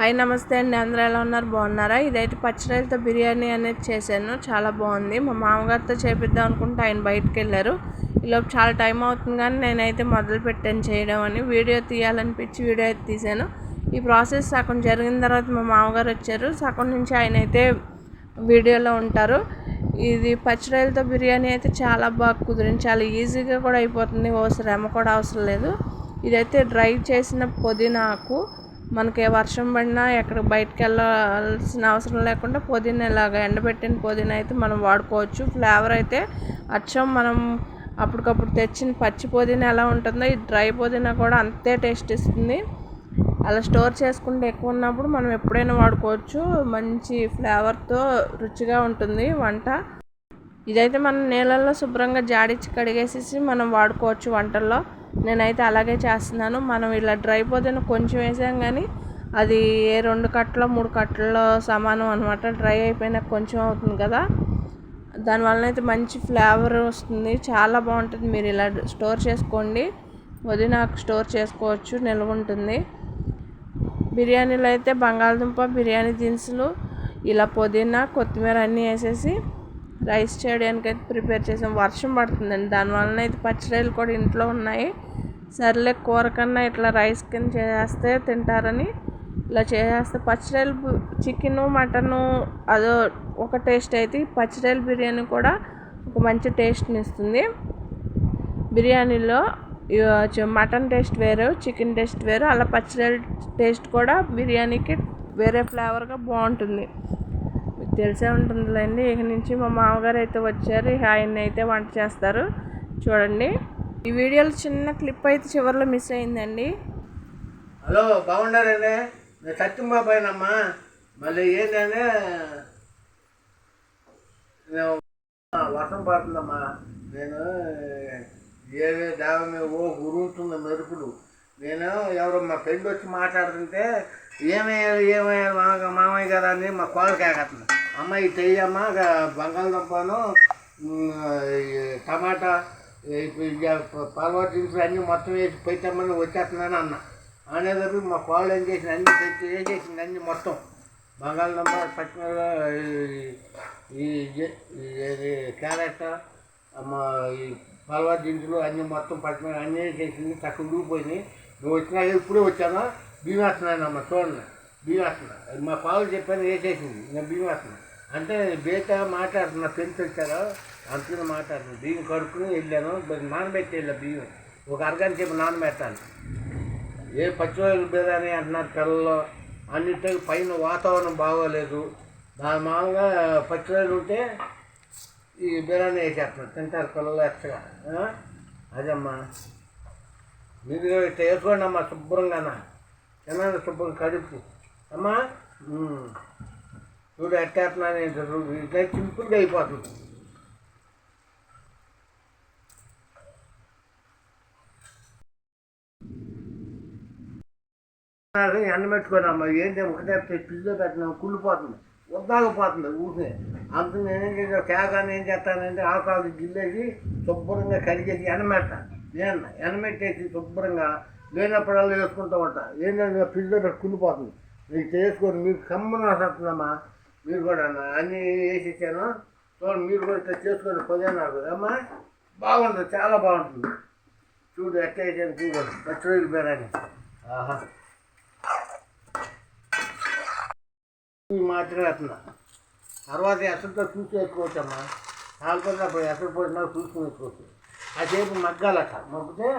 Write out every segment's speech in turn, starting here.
Hi నమస్తే అండి. అందరూ ఎలా ఉన్నారు? బాగున్నారా? ఇదైతే పచ్చిరాయలతో బిర్యానీ అనేది చేశాను. చాలా బాగుంది. మా మామగారితో చేపిద్దాం అనుకుంటే ఆయన బయటకు వెళ్ళారు. ఈలోపు చాలా టైం అవుతుంది కానీ నేనైతే మొదలు పెట్టాను చేయడం అని. వీడియో తీయాలనిపించి వీడియో అయితే తీశాను. ఈ ప్రాసెస్ సగం జరిగిన తర్వాత మా మామగారు వచ్చారు. సగం నుంచి ఆయన అయితే వీడియోలో ఉంటారు. ఇది పచ్చిరాయలతో బిర్యానీ అయితే చాలా బాగా కుదిరింది చాలా ఈజీగా కూడా అయిపోతుంది. ఓ శ్రమ కూడా అవసరం లేదు. ఇదైతే డ్రై చేసిన పుదీనాకు మనకి వర్షం పడినా ఎక్కడ బయటకు వెళ్ళాల్సిన అవసరం లేకుండా పుదీనా ఇలాగ ఎండబెట్టిన పుదీనా అయితే మనం వాడుకోవచ్చు. ఫ్లేవర్ అయితే అచ్చం మనం అప్పటికప్పుడు తెచ్చిన పచ్చి పుదీనా ఎలా ఉంటుందో ఈ డ్రై పుదీనా కూడా అంతే టేస్ట్ ఇస్తుంది. అలా స్టోర్ చేసుకుంటే ఎక్కువ ఉన్నప్పుడు మనం ఎప్పుడైనా వాడుకోవచ్చు. మంచి ఫ్లేవర్తో రుచిగా ఉంటుంది వంట. ఇదైతే మనం నీళ్ళల్లో శుభ్రంగా జాడించి కడిగేసేసి మనం వాడుకోవచ్చు వంటల్లో. నేనైతే అలాగే చేస్తున్నాను. మనం ఇలా డ్రై పుదీనా కొంచెం వేసాం కానీ అది ఏ రెండు కట్టలో మూడు కట్టలో సమానం అనమాట డ్రై అయిపోయినా కొంచెం అవుతుంది కదా. దానివల్ల అయితే మంచి ఫ్లేవర్ వస్తుంది. చాలా బాగుంటుంది. మీరు ఇలా స్టోర్ చేసుకోండి. వదినాకు స్టోర్ చేసుకోవచ్చు. నిల్వ ఉంటుంది. బిర్యానీలో అయితే బంగాళదుంప బిర్యానీ దినుసులు ఇలా పుదీనా కొత్తిమీర అన్నీ వేసేసి రైస్ చేయడానికి అయితే ప్రిపేర్ చేసాం. వర్షం పడుతుందండి. దానివల్ల అయితే పచ్చిరాయలు కూడా ఇంట్లో ఉన్నాయి. సర్లే కూర కన్నా ఇట్లా రైస్ కింద చేస్తే తింటారని ఇలా చేసేస్తే పచ్చిరాయలు చికెను మటను అదో ఒక టేస్ట్ అయితే పచ్చిరాయలు బిర్యానీ కూడా ఒక మంచి టేస్ట్ని ఇస్తుంది. బిర్యానీలో మటన్ టేస్ట్ వేరు చికెన్ టేస్ట్ వేరు అలా పచ్చిరాయల టేస్ట్ కూడా బిర్యానీకి వేరే ఫ్లేవర్గా బాగుంటుంది. తెలిసే ఉంటుందిలేండి. ఇక నుంచి మా మామగారు అయితే వచ్చారు. ఆయన అయితే వంట చేస్తారు. చూడండి. ఈ వీడియోలో చిన్న క్లిప్ అయితే చివరిలో మిస్ అయిందండి. హలో బాగున్నారండి? నేను సత్యంబాబాయినమ్మా మళ్ళీ ఏంటంటే నేను వర్షం పడుతుందమ్మా. నేను ఏవే దేవమే ఓ గురుగుతుంది మెరుపులు. నేను ఎవరో మా ఫ్రెండ్ వచ్చి మాట్లాడుతుంటే ఏమయ్యారు ఏమయ్యారు మా మామయ్య గారు అని మా కోళ్ళ కేకత్తుంది అమ్మ ఈ తెయ్యమ్మ బంగాళదుంపను టమాటా పాలవాటి దినుసులు అన్నీ మొత్తం వేసి పెట్టమ్మని వచ్చేస్తున్నాను అన్న. అనేదరికి మా కోళ్ళు ఏం చేసింది? అన్ని పెట్టి ఏం చేసింది? అన్ని మొత్తం. బంగాళదుంప పచ్చిమిరప ఈ క్యారెట్ అమ్మ ఈ పలవాటి దినుసులు అన్నీ మొత్తం పచ్చిమిర అన్నీ చేసింది తక్కువ ఊడిపోయినాయి నువ్వు వచ్చినా ఇప్పుడే వచ్చాను బియ్యం అమ్మ చూడండి భీమాసన మా పాలు చెప్పాను వేసేసింది. నేను బియ్యం అంటే బేట మాట్లాడుతున్నా ఫ్రెండ్స్ వచ్చారు. అందుకని మాట్లాడుతున్నా బియ్యం కడుక్కుని వెళ్ళాను. నానబెట్టి వెళ్ళా బియ్యం. ఒక అరగంట సేపు నానబెట్టాలి ఏ పచ్చివాయలు బిర్యానీ అంటున్నారు పిల్లలు. అన్నిటికీ పైన వాతావరణం బాగోలేదు. దాని మామూలుగా పచ్చివాయలు ఉంటే ఈ బిర్యానీ వేసేస్తున్నారు. తింటారు పిల్లలు ఎచ్చగా. ఆ? అదమ్మా. మీరు ఇట్లా వేసుకోండి అమ్మా శుభ్రంగా తినండి శుభ్రం కడుపు అమ్మా. చూడు ఎట్టేస్తున్నాను ఏంటారు చూడు ఇట్లా సింపుల్గా అయిపోతుంది. ఎండ పెట్టుకోనమ్మా ఏంటి ఒకటే పిల్లలు పెట్టినా కుళ్ళిపోతుంది. ఉద్దాగిపోతుంది ఊరికే. అంత నేనేం చేశాను కేకాన్ని ఏం చేస్తానంటే ఆకాలు గిల్లేసి శుభ్రంగా కడిగేసి ఎండమెట్టాను నేను ఎండమెట్టేసి శుభ్రంగా లేనప్పుడల్లా వేసుకుంటూ ఉంటా. ఏంటంటే పిల్లలు పెట్టి కుళ్ళిపోతుంది. నీకు చేసుకొని మీరు కమ్మన వస్తుందమ్మా మీరు కూడా అన్న అన్నీ వేసేసాను. చూడండి మీరు కూడా ఇట్లా చేసుకొని పొదే నాకు అమ్మా బాగుంటుంది చాలా బాగుంటుంది. చూడు ఎట్లా వేసాను చూడండి పచ్చిరోజులు బిర్యానీ ఆహా. మాట్లాడుతున్నా తర్వాత ఎసరుతో చూసి వేసుకోవచ్చమ్మా. కాకపోతే అప్పుడు ఎసరు పోసినా చూసుకుని వేసుకోవచ్చు. అదేపు మగ్గాలట. మగ్గితే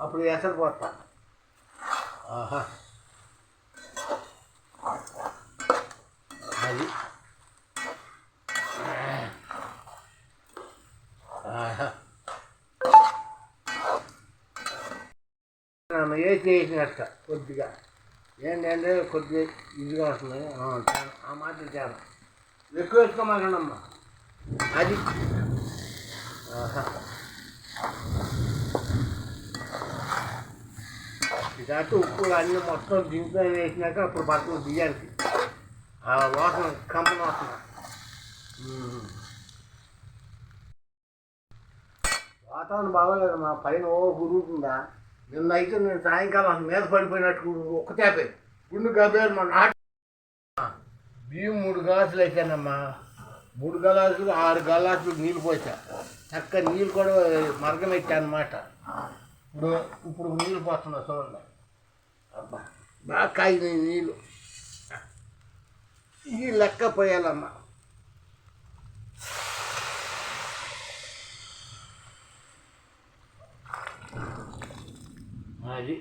అప్పుడు ఎసరు పోతా ఆహా. అది. ఆహా. వేసి వేసినట్ట కొద్దిగా. ఏంటంటే కొద్దిగా ఇదిగా వస్తుంది ఆ, మాత్రం చాలా. ఎక్కువ వేసుకోమాకండమ్మా. అది. ఆహా. ఇది అటు ఉప్పు అన్నీ మొత్తం దీంట్లో వేసినాక అప్పుడు పడుతుంది బియ్యానికి. ఆ వాసన కంపన వాసన వాతావరణం బాగోలేదు మా పైన ఓ గురుగుతుందా నిన్న అయితే నేను సాయంకాలం మీద పడిపోయినట్టు ఒక్కటే గుండు గబేరు మా నాట బియ్యం మూడు గ్లాసులు వేసానమ్మా మూడు గ్లాసులు ఆరు గ్లాసులు నీళ్ళు పోసా. చక్క నీళ్ళు కూడా మరగమెట్టా అనమాట ఇప్పుడు ఇప్పుడు నీళ్ళు పోతున్నా చూడండి. అబ్బా బాగా కాగిన నీళ్ళు. ఈ లెక్క పోయాలమ్మా. అది